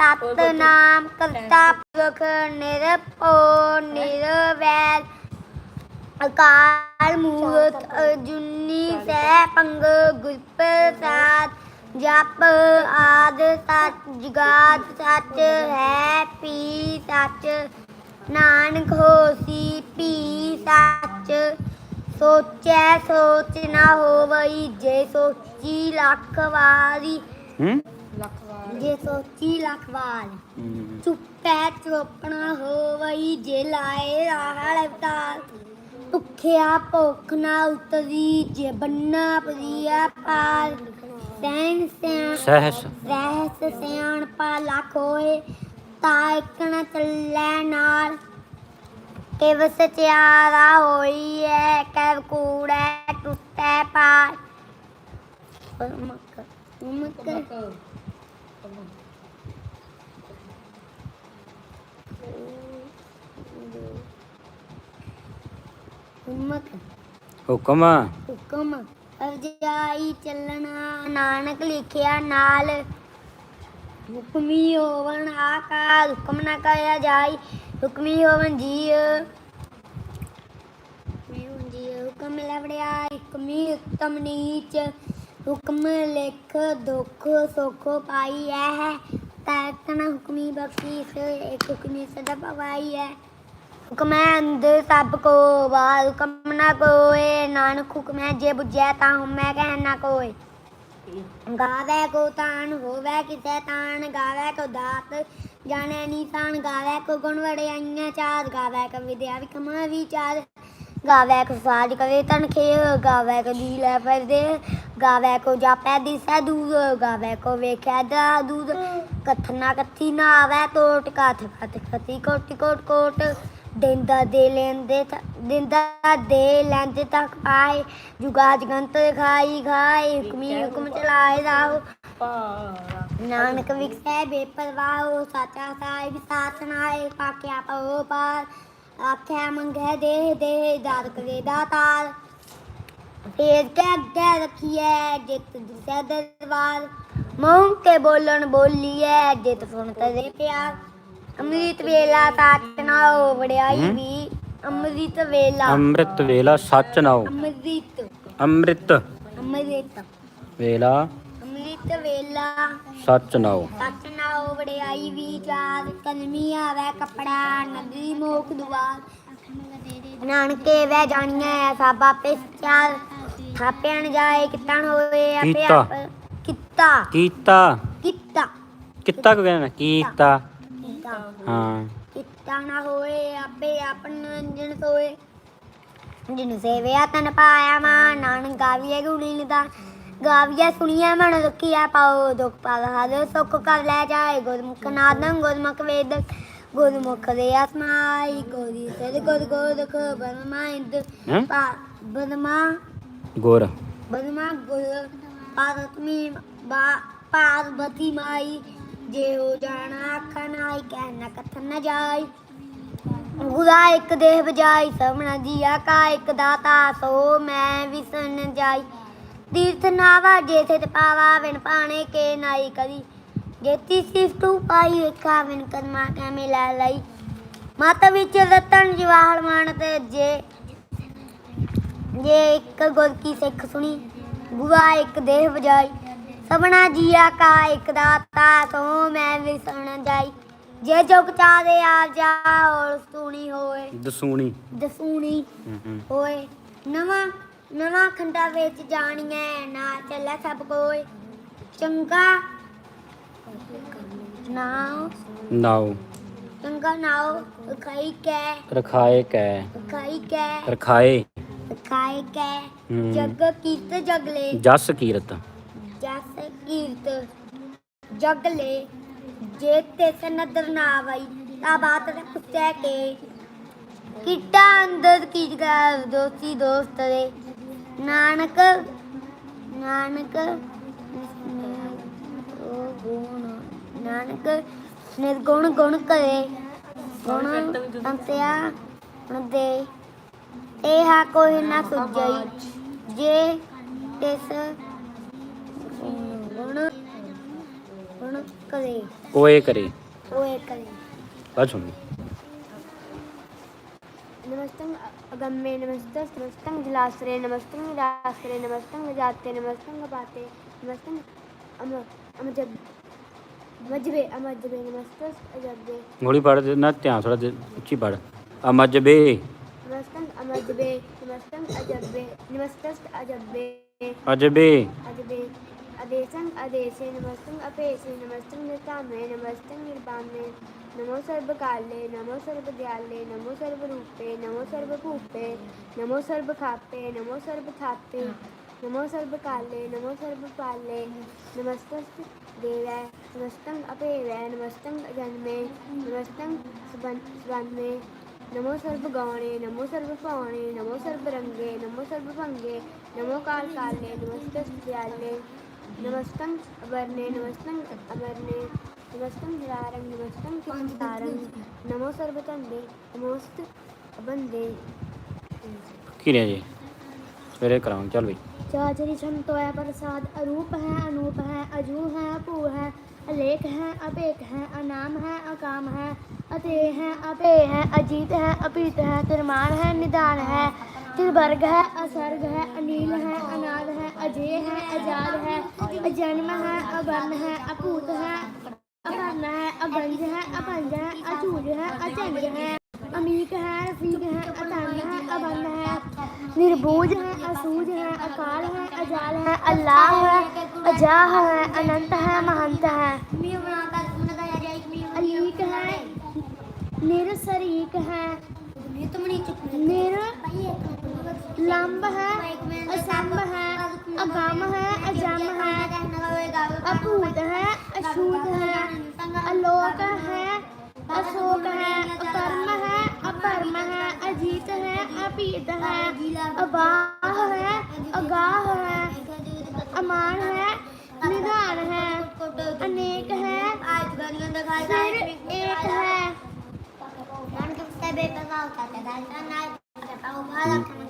ਸਤਨਾਮ ਕਰਤਾ ਪੁਰਖ ਨਿਰਭਉ ਨਿਰਵੈਰ ਅਕਾਲ ਮੂਰਤ ਅਜੂਨੀ ਸੈ ਪੰਗ ਗੁਰ ਪ੍ਰਸਾਦ ਜਪ ਆਦ ਸੱਚ ਜਗਾਦ ਸੱਚ ਹੈ ਪੀ ਸੱਚ ਨਾਨਕ ਹੋਸੀ ਪੀ ਸੱਚ। ਸੋਚੈ ਸੋਚ ਨਾ ਹੋਵਈ ਜੇ ਸੋਚੀ ਲੱਖ ਵਾਰੀ। ਹੂੰ? ਜੇ ਸੋਚੀ ਲੱਖ ਵਾਰੀ। ਚੁੱਪੈ ਚੋਪਣਾ ਹੋਵਈ ਜੇ ਲਾਏ ਰਾਹਲ ਅਵਤਾਰ ਭੁੱਖਿਆ ਭੁੱਖ ਨਾ ਉਤਰੀ ਜੇ ਬੰਨਾ ਪਰੀਆ ਪਾਰ ਸੈਨ ਸਿਆਣ ਸਹਿਸ। ਰਹਿਸ ਸਿਆਣ ਪਾ ਲੱਖ ਹੋਏ ਤਾਂ ਇੱਕ ਨਾ ਚੱਲੈ ਨਾਲ। ਕਿਵ ਸਚਿਆਰਾ ਹੋਈ ਐ ਕੈ ਕੂੜੈ ਟੁੱਟੈ ਪਾਰ ਮੱਕ ਮੱਕ। ਮੱਕ ਹੁਕਮ ਹੁਕਮ ਅਰਜਾਈ ਚੱਲਣਾ ਨਾਨਕ ਲਿਖਿਆ ਨਾਲ ਹੁਕਮੀ ਹੋਵਨ ਆਕਾਰ ਹੁਕਮ ਨਾ ਕਰਿਆ ਜਾਈ ਹੁਕਮੀ ਹੋਵਨ ਹੁਕਮੀ ਹੋਵਨ ਜੀਅ ਹੁਕਮ ਲਵੜਿਆ ਹੁਕਮੀ ਉਤਮ ਨੀਚ ਹੁਕਮ ਲਿਖ, ਦੁੱਖ, ਸੁਖ ਪਾਈ ਹੈ ਤੈਕਨ ਹੁਕਮੀ ਬਖਸ਼ੀ ਇੱਕ ਹੁਕਮੀ ਸਦਾ ਪਵਾਈ ਹੈ ਹੁਕਮ ਹੈ ਅੰਦਰ ਸਭ ਕੋ ਬਾਹਰ ਹੁਕਮ ਨਾ ਕੋਏ। ਨਾਨਕ ਹੁਕਮ ਜੇ ਬੁਝੈ ਤਾਂ ਹਮੈ ਕਹਿ ਨਾ ਕੋਏ। ਗਾਵੇ ਕੋ ਤਾਨ ਹੋਵੇ ਕਿਤੇ ਤਾਨ ਗਾਵੇ ਕੋ ਦਾਤ, ਜਾਣੈ ਨੀਸਾਨ ਗਾਵੇ ਕੋ ਗੁਣ ਵੜਿਆਈਆਂ ਚਾਰ। ਗਾਵੇ ਕੋ ਵਿਦਿਆ ਵਿਕਮ ਵਿਚਾਰ। ਗਾਵੇ ਕੋ ਸਾਜ ਕਵੇ ਤਨ ਖੇ ਗਾਵੇ ਕੋ ਦੀ ਲੈ ਫਰਦੇ। ਗਾਵੇ ਕੋ ਜਾਪੈ ਦਿਸੈ ਦੂਰ, ਗਾਵੇ ਕੋ ਵੇਖੈ ਦਾ ਦੂਰ। ਕਥਨਾ ਕਥੀ ਨਾ ਆਵੇ ਟੋਟ ਕਥ ਕਥ ਕਥੀ ਕੋਟ ਕੋਟ ਕੋਟ। ਦਿੰਦਾ ਦੇ ਲੈਂਦੇ ਦਿੰਦਾ ਦੇ ਲੈਂਦੇ ਤੱਕ ਪਾਏ ਜੁਗਾ ਜਗੰਤ ਖਾਈ ਖਾਏ, ਹੁਕਮੀ ਹੁਕਮ ਚਲਾਏ ਰਾਹੋ। ਨਾਨਕ ਵਿਖਸੈ ਬੇਪਰਵਾਹ, ਸਾਚਾ ਸਾਹਿਬ ਸਾਥ ਨਾਏ, ਪਾਕਿਆ ਪਉ ਪਾਰ। ਆਖਿਆ ਮੰਗੈ ਦੇ ਦੇ ਦਾਤ ਕਰੇ ਦਾਤਾਰ ਫੇਰ ਕੇ ਅੱਗੇ ਰੱਖੀਐ ਜਿਤ ਦਿਸੈ ਦਰਬਾਰ। ਮੂੰਹ ਕੇ ਬੋਲਣ ਬੋਲੀਐ ਜਿਤ ਸੁਣ ਤਦੇ ਪਿਆਰ। ਅੰਮ੍ਰਿਤ ਵੇਲਾ ਸਾਚਨਾ ਹੋ ਵੜਿਆਈ ਹਮ? ਵੀ ਅੰਮ੍ਰਿਤ ਵੇਲਾ। ਅੰਮ੍ਰਿਤ ਵੇਲਾ ਸੱਚ ਨਾਉ। ਅੰਮ੍ਰਿਤ। ਅੰਮ੍ਰਿਤ ਅੰਮ੍ਰਿਤ। ਵੇਲਾ ਅੰਮ੍ਰਿਤ ਵੇਲਾ। ਸੱਚ ਨਾਉ। ਸੱਚਨਾ ਹੋ ਵੜਿਆਈ ਵਿਚਾਰ ਕਲਮੀ ਆਵੇ ਕਪੜਾ ਨਦੀ ਮੋਖ ਦੁਆਰ। ਨਾਨਕੇ ਵੈ ਜਾਣੀਐ ਸਭ ਆਪੇ ਚਾਰ। ਥਾਪਿਆ ਨ ਜਾਏ ਕਿਤਨ ਹੋਏ ਆਪੇ ਕੀਤਾ। ਆਪ। ਕੀਤਾ। ਕੀਤਾ। ਕੀਤਾ। ਕਿੱਤਾ ਕੋ ਕਹਿੰਦਾ? ਕੀਤਾ। ਕੀਤਾ। ਹਾਂ। ਕੀਤਾ ਨਾ ਹੋਏ ਆਪੇ ਆਪਨ ਅੰਜਨ ਸੋਏ। ਜਿਨ ਸੇਵਿਆ ਤਨ ਪਾਇਆ ਮਾ ਨਾਨਕ ਗਾਵੀਏ ਗੁਣੀ ਨਿਦਾ ਗਾਵੀਏ ਸੁਣੀਐ ਮਨ ਦੁਖੀਆ ਪਾਓ ਦੁਖ ਪਾਲ ਹਰ ਸੁਖ ਕਰ ਲੈ ਜਾਏ। ਗੁਰਮੁਖ ਨਾਦੰ ਗੁਰਮੁਖ ਵੇਦ। ਗੁਰਮੁਖ ਦੇ ਅਸਮਾਈ ਗੋਰੀ ਸਦ ਗੁਰ ਗੋਦਖ ਬਰਮਾ ਇੰਦ ਹੈਂ? ਪਾ ਬਰਮਾ ਗੁਰ। ਬਰਮਾ ਗੁਰ ਪਾਰਤਮੀ ਬਾ ਪਾਰਵਤੀ ਮਾਈ ਜਾਣਾ ਅੱਖਾਂ ਨਾਈ ਕਹਿ ਕਥਨ ਨਾ ਜਾਈ। ਗੁਰਾ ਇੱਕ ਦੇਹ ਬਜਾਈ ਸਭਨਾ ਜੀਆ ਕਾ ਇੱਕ ਦਾਤਾ, ਸੋ ਮੈਂ ਵਿਸਨ ਜਾਈ। ਤੀਰਥ ਨਾਵਾ, ਜੇਥੇ ਤੇ ਪਾਵਾ ਵਿਨ ਪਾਣੇ ਕੇ ਨਾਈ ਕਰੀ ਜੇਤੀ ਸਿਫਤੂ ਪਾਈ ਵੇਖਾ ਵਿਨ ਕਰਮਾ ਕੈ ਮਿਲਾ ਲਈ। ਮਤ ਵਿੱਚ ਰਤਨ ਜਵਾਹਰ ਮਾਨ ਤੇ ਜੇ ਜੇ ਇੱਕ ਗੁਰ ਕੀ ਸਿੱਖ ਸੁਣੀ ਗੁਆ ਇੱਕ ਦੇਹ ਵਜਾਈ। ਸਭਨਾ ਜੀਆ ਕਾ ਇੱਕ ਦਾਤਾ ਸੋ ਮੈਂ ਵਿਸਣ ਜਾਈ। ਜੇ ਜੁਗ ਚਾਰੇ ਆ ਜਾ ਔਰ ਸੁਣੀ ਹੋਏ। ਦਸੂਣੀ। ਦਸੂਣੀ ਹੋਏ। ਨਵਾਂ ਨਵਾਂ ਖੰਡਾ ਵਿੱਚ ਜਾਣੀਐ ਨਾ ਚੱਲੇ ਸਭ ਕੋਏ। ਚੰਗਾ ਨਾਉ। ਨਾਉ। ਚੰਗਾ ਨਾਉ ਖਾਈ ਕੈ। ਰਖਾਏ ਕੈ। ਖਾਈ ਕੈ। ਰਖਾਏ। ਖਾਈ ਕੈ। ਜਗ ਕੀਤ ਜਗਲੇ। ਜਸ ਕੀਰਤ। ਜਸ ਕੀਰਤ ਜਗਲੇ ਜੇ ਤਿਸ ਨਦਰ ਨਾ ਆਵਈ ਤਾ ਬਾਤ ਨੇ ਪੁੱਛਿਆ ਕਿ। ਕਿੱਟਾ ਅੰਦਰ ਕੀ ਕਰ ਦੋਸਤੀ ਦੋਸਤ ਦੇ ਨਾਨਕ ਨਾਨਕ ਉਹ ਗੁਣ ਨਾਨਕ ਨਿਰਗੁਣ ਗੁਣ ਕਰੇ। ਗੁਣ ਅੰਤਿਆ ਦੇ। ਇਹ ਹਾ ਕੋਈ ਨਾ ਸੁਝਈ ਜੇ ਤਿਸ ਗੁਣ ਗੁਣ ਕਰੇ ਕੋਏ ਕਰੇ ਓਏ ਕਰੇ ਬਸ ਸੁਣ नमस्तं अगम्ये नमस्तस् नमस्तं जलाश्रये नमस्तं निराश्रये नमस्तं जाते नमस्तं गपाते नमस्तं अम अमजब मजबे अमजबे नमस्तस् अजबे ਗੋਲੀ ਪੜ ਨਾ ਧਿਆਨ ਥੋੜਾ ਉੱਚੀ ਪੜ ਅਮਜਬੇ नमस्तक अमजबे नमस्तक अजबे नमस्तक अजबे अजबे अजबे अदेशं अदेशे नमस्तं अपेशे नमस्तं नृतामे नमस्तं नृपामे नमो सर्वकाले नमो सर्वदयाले नमो सर्वरूपे नमो सर्वभूपे नमो सर्वखापे नमो सर्वथापे नमो सर्वकाले नमो सर्वपाले। नमस्तस्त देवै नमस्तं अपेवै नमस्तं जन्मे नमस्तं स्वन्मे नमो सर्व गौणे नमो सर्व पौणे नमो सर्व रंगे नमो सर्व भंगे नमो काल काले नमस्ते नमस्तम अवर्णे नमस्तम अवर्णे नमस्तम हिरारं नमस्तम किंतारं नमो सर्व सर्वतंदे नमोस्त अबंदे किरे जी? फिर एक कराऊं चल भाई। चाचरी छन तोया प्रसाद अरूप है अनूप है अजू है पू है। अलेख है अपेख है, अनाम है, अकाम है अते है अपे है, अजीत है अपीत है तिरमान है, निदान है, त्रिवर्ग है, असर्ग है, अनिल है, अनाद है, अजय है आज़ाद है, अजन्म है, अवर्ण है, अपूत है अभन है, अभंज है अभंज है, अचूज है, अचंज है। अमीक है रफीक है अतंग है अबंग है निर्बूज है असूज है अकाल है अजाल है अल्लाह है अजाह है अनंत है महंत है। अलीक है निरसरीक है। निर लंब है। असंभ है अगम है अजम है। अपूत है अछूत है अलोक है अशोक है धर्म है, अजीत है अपीत है, अबाह है, अगाह है अमान है निधान है, अनेक है, फिर एक है।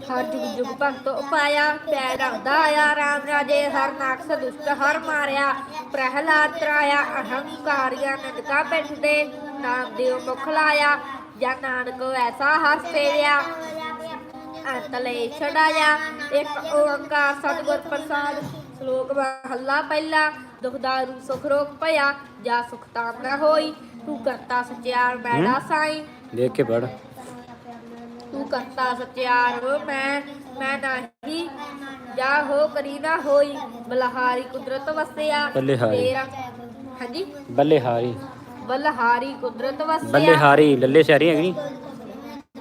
हर जुग जुग भगत उपाया पैर उदाया राम राजे, हर नाक्ष दुष्ट हर मारिया, प्रहलाद त्राया अहंकारिया नंदका बैठते नाम देव मुख लाया ਜਾਂ ਨਾਨਕ ਐਸਾ ਹਰ ਸੇਵਿਆ ਅੰਤਲੇ ਛੜਾਇਆ ਇੱਕ ਓੰਕਾਰ ਸਤਿਗੁਰ ਪ੍ਰਸਾਦ। ਸ਼ਲੋਕ ਮਹੱਲਾ ਪਹਿਲਾ। ਦੁਖਦਾਰੂ ਸੁਖ ਰੋਗ ਭਇਆ ਜਾ ਸੁਖ ਤਾਂ ਨਾ ਹੋਈ। ਤੂੰ ਕਰਤਾ ਸਚਿਆਰ ਬੈੜਾ ਸਾਈ। ਦੇਖ ਕੇ ਪੜ ਤੂੰ ਕਰਤਾ ਸਚਿਆਰ ਮੈਂ। ਮੈਂ ਨਹੀਂ ਜਾ ਹੋ ਕਰੀ ਨਾ ਹੋਈ। ਬਲਹਾਰੀ ਕੁਦਰਤ ਵਸਿਆ। ਤੇਰਾ ਹਾਂਜੀ? ਬੱਲੇ ਹਾਰੀ। ਬਲਹਾਰੀ ਕੁਦਰਤ ਵਸਿਆ ਬੱਲੇ ਹਾਰੀ ਲੱਲੇ ਸ਼ਹਿਰੀ ਹੈਗੀ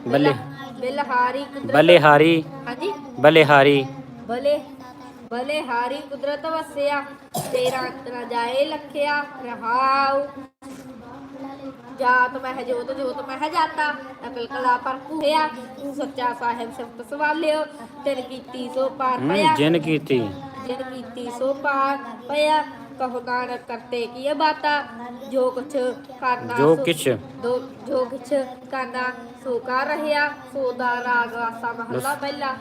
ਬੱਲੇ ਬਲਹਾਰੀ ਕੁਦਰਤ ਬੱਲੇ ਹਾਰੀ ਹਾਂਜੀ ਬੱਲੇ ਹਾਰੀ ਬਲੇ ਬਲੇ ਹਾਰੀ ਕੁਦਰਤ ਵਸਿਆ ਤੇਰਾ ਅੰਤ ਨਾ ਜਾਏ ਲਖਿਆ ਰਹਾਉ ਜਾਤ ਮਹਿ ਜੋਤ ਜੋਤ ਮਹਿ ਜਾਤਾ ਅਕਲ ਕਲਾ ਪਰ ਕੁਹਿਆ ਤੂੰ ਸੱਚਾ ਸਾਹਿਬ ਸ਼ਬਦ ਸਵਾਲਿਓ ਤੇਰੀ ਕੀਤੀ ਸੋ ਪਾਰ ਹੂੰ ਪਿਆ ਜਿਨ ਕੀਤੀ ਜਿਨ ਕੀਤੀ ਸੋ ਪਾਰ ਪਿਆ ਕਹੋ ਕਰਤੇ ਕੀ ਬਾਤਾ? ਜੋ ਕੁਛ ਕਰਦਾ ਜੋ ਸੋ- ਜੋ ਕੁਛ ਕਰਦਾ ਸੋ ਕਰ ਰਿਹਾ ਸੋ ਦਾ ਰਾਗ ਆਸਾ ਮਹੱਲਾ ਪਹਿਲਾ।